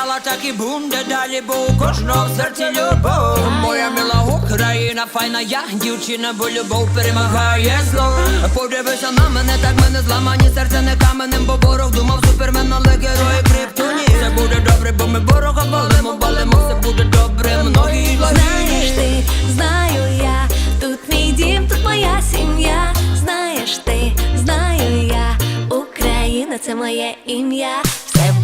стояла, так і буде далі, бо у кожного в серці любов. Моя мила Україна, файна я, дівчина, бо любов перемагає зло. Подивися на мене, так мене зламані серце не каменем, бо ворог думав супермен, але герої криптоні. Все буде добре, бо ми ворога валимо, валимо, все буде добре, многі Знаєш ти, знаю я, тут мій дім, тут моя сім'я. Знаєш ти, знаю я, Україна це моє ім'я